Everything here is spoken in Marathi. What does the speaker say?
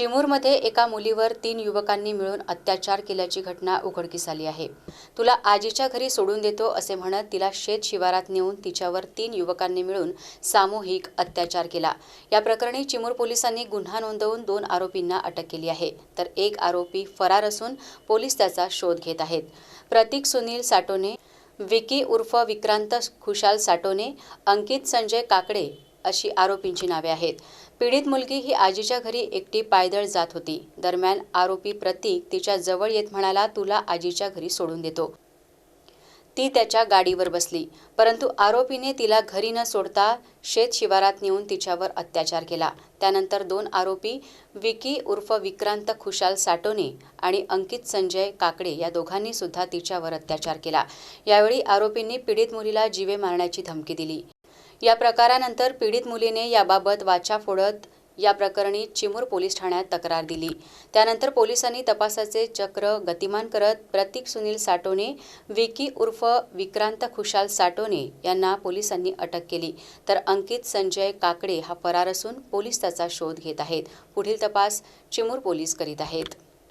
चिमूरमध्ये एका मुलीवर तीन युवकांनी मिळून अत्याचार केल्याची घटना उघडकीस आली आहे. तुला आजीच्या घरी सोडून देतो असे म्हणत तिला शेत शिवारात नेऊन तिच्यावर तीन युवकांनी मिळून सामूहिक अत्याचार केला. या प्रकरणी चिमूर पोलिसांनी गुन्हा नोंदवून दोन आरोपींना अटक केली आहे. तर एक आरोपी फरार असून पोलीस त्याचा शोध घेत आहेत. प्रतीक सुनील साटोने विकी उर्फ विक्रांत खुशाल साटोने अंकित संजय काकडे अशी आरोपींची नावे आहेत. पीडित मुलगी ही आजीच्या घरी एकटी पायदळ जात होती. दरम्यान आरोपी प्रतीक तिच्या जवळ येत म्हणाला तुला आजीच्या घरी सोडून देतो. ती त्याच्या गाडीवर बसली. परंतु आरोपीने तिला घरी न सोडता शेत शिवारात नेऊन तिच्यावर अत्याचार केला. त्यानंतर दोन आरोपी विकी उर्फ विक्रांत खुशाल साटोने आणि अंकित संजय काकडे या दोघांनी सुद्धा तिच्यावर अत्याचार केला. यावेळी आरोपींनी पीडित मुलीला जीवे मारण्याची धमकी दिली. या प्रकारानंतर पीडित मुलीने याबाबत वाचा फोडत या प्रकरणी चिमूर पोलीस ठाण्यात तक्रार दिली. त्यानंतर पोलिसांनी तपासाचे चक्र गतिमान करत प्रतीक सुनील साटोने विकी उर्फ विक्रांत खुशाल साटोने यांना पोलिसांनी अटक केली. तर अंकित संजय काकडे हा फरार असून पोलीस त्याचा शोध घेत आहेत. पुढील तपास चिमूर पोलीस करीत आहेत.